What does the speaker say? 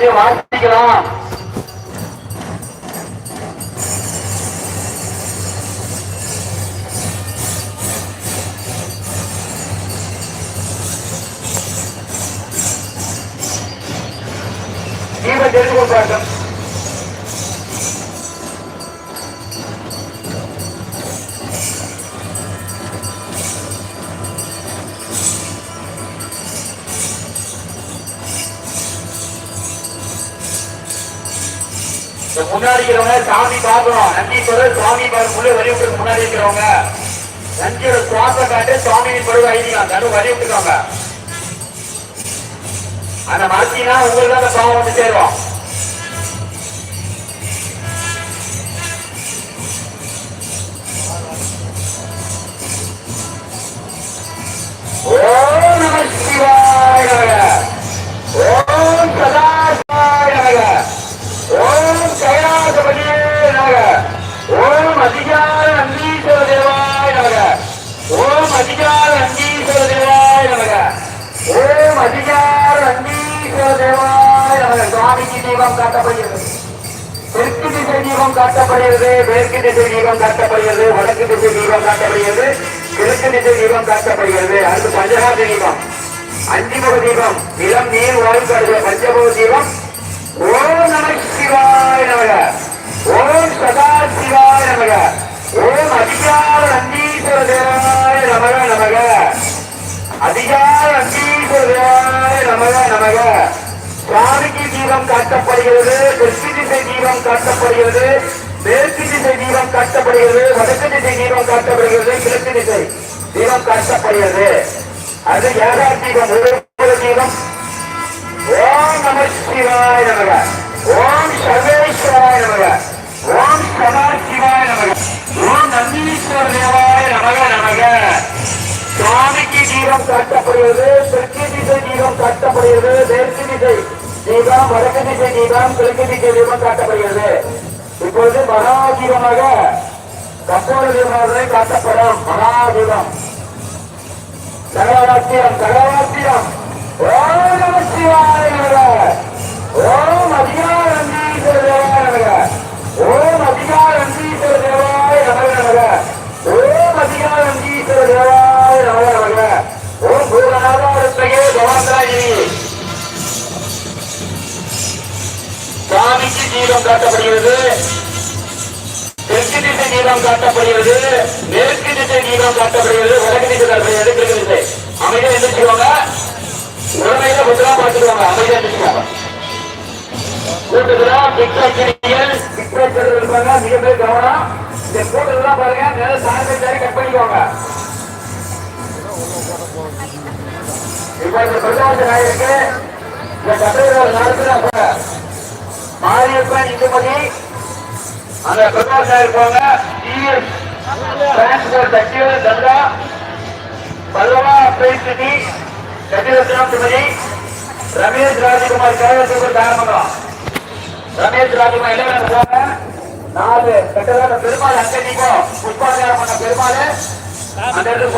வாசிக்கலாம் தீப தெரிந்து முன்னாடி இருக்கிறவங்க சாமி பார்க்கணும் நந்தி பொருள் சுவாமி உள்ள வலியுறுத்து முன்னாடி இருக்கிறவங்க. நந்தியோட சுவாச காட்டு சுவாமியின் பொருள் ஐதீகம். நடு வலியுறுத்துக்கோங்க விட்டுருக்காங்க அந்த மரத்தினா உங்களுக்கு அந்த பாவம் வந்து சேரும். அதிகார நந்தீஸ்வர தேவாய நமக. ஓம் அதிகார நந்தீஸ்வர தேவாய நமக. சுவாமிக்கு தீபம் காட்டப்படுகிறது. தெற்கு திசை தீபம் காட்டப்படுகிறது மேற்கு திசை தீபம் காட்டப்படுகிறது வடக்கு திசை தீபம் காட்டப்படுகிறது கிழக்கு திசை தீபம் காட்டப்படுகிறது. அடுத்து பஞ்சகாத தீபம். அஞ்சுமுக தீபம். நிலம் நீர் வாயு பஞ்சபோக தீபம். அதிகார நந்தீஸ்வர தேவாய நமக நமக. அதிகார நந்தீஸ்வர தேவாய நமக நமக. சுவாமிக்கு தீபம் காட்டப்படுகிறது தெற்கு திசை தீபம் காட்டப்படுகிறது மேற்கு திசை தீபம் காட்டப்படுகிறது வடக்கு திசை தீபம் காட்டப்படுகிறது கிழக்கு திசை தீபம் காட்டப்படுகிறது. அது ஏகா தீபம் ஒரு தீபம் கட்டப்படுகிறது. தெற்கு திசை தீபம் காட்டப்படுகிறது. மேற்கு திசை தீபம் வடக்கு திசை தீபம் கிழக்கு திசை தீபம் காட்டப்படுகிறது. இப்பொழுது மகாதீபமாக தீபமாக கப்போட காட்டப்படும். மகாதீபம். தீபம் சகலவாத்தியம் சகலவாத்தியம் நம சிவாய சுவாமிக்கு நீளம் காட்டப்படுகிறது. தெற்கு திசை நீளம் காட்டப்படுகிறது. மேற்கு திசை நீளம் காட்டப்படுகிறது. வடக்கு திசை காட்டப்படுகிறது. கிழக்கு திசை. அமைதியா எந்திரிச்சுக்கோங்க. உடமையில பத்திரமா பார்த்துக்கோங்க. அமைதியா எந்திரிச்சுக்கோங்க. கூட்டத்துல பிக்சர்கள் இருப்பாங்க. மிகப்பெரிய கவனம். இந்த கூட்டத்துல பாருங்க. மேல சானிடைசரை கட் பண்ணிக்கோங்க. இப்ப இந்த பிரதமர் நாயருக்கு இந்த கட்டுரைகள் மாரியப்பன் இந்துமதி அந்த பிரகாஷ் இருப்பாங்க. டிஎஸ் டிரான்ஸ்பர் சக்திவேல் தந்தா பல்லவா பிரேசிட்டி சத்யரத்னம் திருமதி ரமேஷ் ராஜகுமார் கேரளத்துக்கு தாரமங்கலம் ரமேஷ் ராஜகுமார் எல்லாம் போங்க நாலு கட்டதான பெருமாள் அங்கே நீங்க புஷ்பாச்சாரம் பண்ண பெருமாள். அந்த இடத்துக்கு